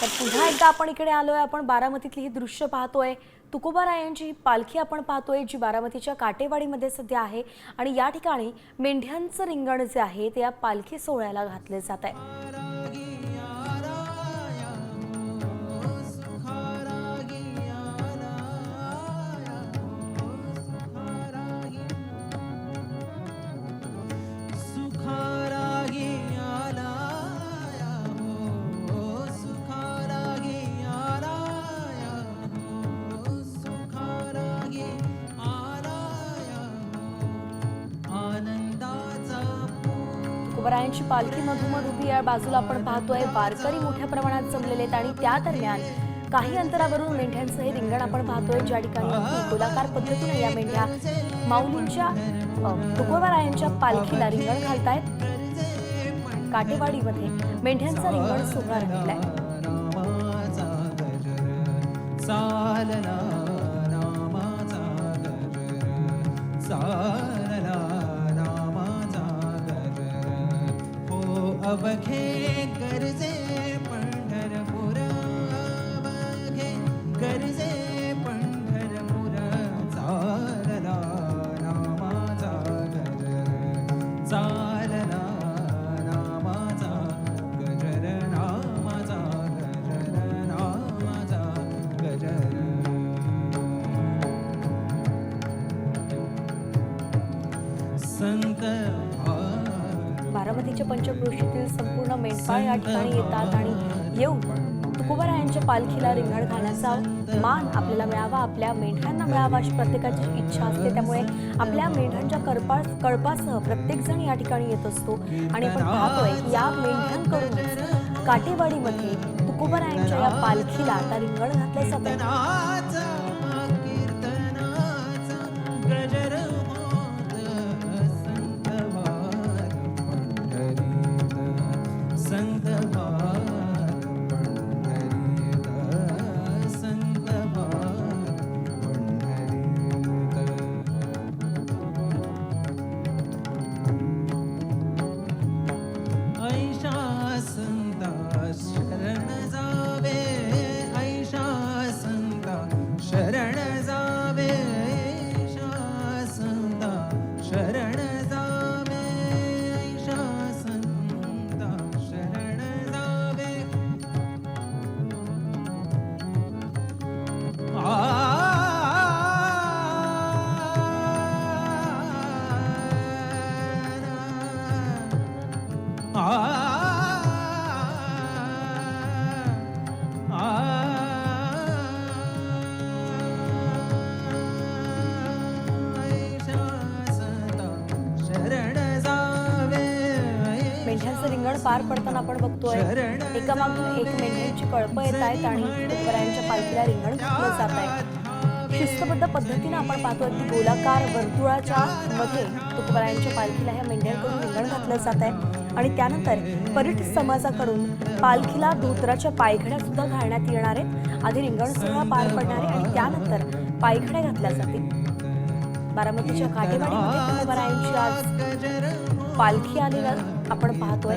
तर पुन्हा एकदा आपण इकडे आलो आहे आपण बारामतीतली ही दृश्य पाहतोय. तुकोबारायांची ही पालखी आपण पाहतोय जी बारामतीच्या काटेवाडीमध्ये सध्या आहे आणि या ठिकाणी मेंढ्यांचं रिंगण जे आहे ते या पालखी सोहळ्याला घातले जात आहे. तुकोबारायांची पालखी मधोमध उभी या बाजूला आपण पाहतोय वारकरी मोठ्या प्रमाणात जमलेले आहेत आणि त्या दरम्यान काही अंतरावरून मेंढ्यांचं हे रिंगण आपण पाहतोय. ज्या ठिकाणी गोलाकार पद्धतीने या मेंढ्या माऊलींच्या अ, तुकोबारायांच्या पालखीला रिंगण घालतायत. काटेवाडीमध्ये मेंढ्यांचा रिंगण सोहळा रंगलाय नामाचा हो अवघे गरजे पंढरपूर बघे गरजे पंढरपूर. चालला नामाचा गजर चालला नामाचा गजर नामाचा गजर नामाचा गजर संत भार बारामतीच्या पंचक्रोशीतील संपूर्ण मेंढपाळ या ठिकाणी येतात आणि येऊन तुकोबारायांच्या पालखीला रिंगण घालण्याचा मान आपल्याला मिळावा आपल्या मेंढ्यांना मिळावा अशी प्रत्येकाची इच्छा असते. त्यामुळे आपल्या मेंढ्यांच्या कळपा कळपासह प्रत्येक जण या ठिकाणी येत असतो. आणि आपण पाहतोय की या मेंढ्यांकडून काटेवाडीमध्ये तुकोबारायांच्या या पालखीला आता रिंगण घातलं जातं संता मेंढ्यांचं रिंगण पार पडताना आपण बघतोय. एकामागून एक मेंढ्यांची कळपं येत आहेत आणि तुकोबारायांच्या पालखीला रिंगण घातलं जात आहे. शिस्तबद्ध पद्धतीनं आपण पाहतो की गोलाकार वर्तुळाच्या मध्ये तुकबरायांच्या पालखीला ह्या मेंढ्यांकडून रिंगण घातलं जात आहे. आणि त्यानंतर परीट समाजाकडून पालखीला धोत्राच्या पायघड्या सुद्धा घालण्यात येणार आहेत. आधी रिंगण सोहळा पार पडणार आहे आणि त्यानंतर पायघड्या घातल्या जातील. बारामतीच्या काटेवाडीमध्ये तुकबरायांची आज पालखी आलेला आपण पाहतोय.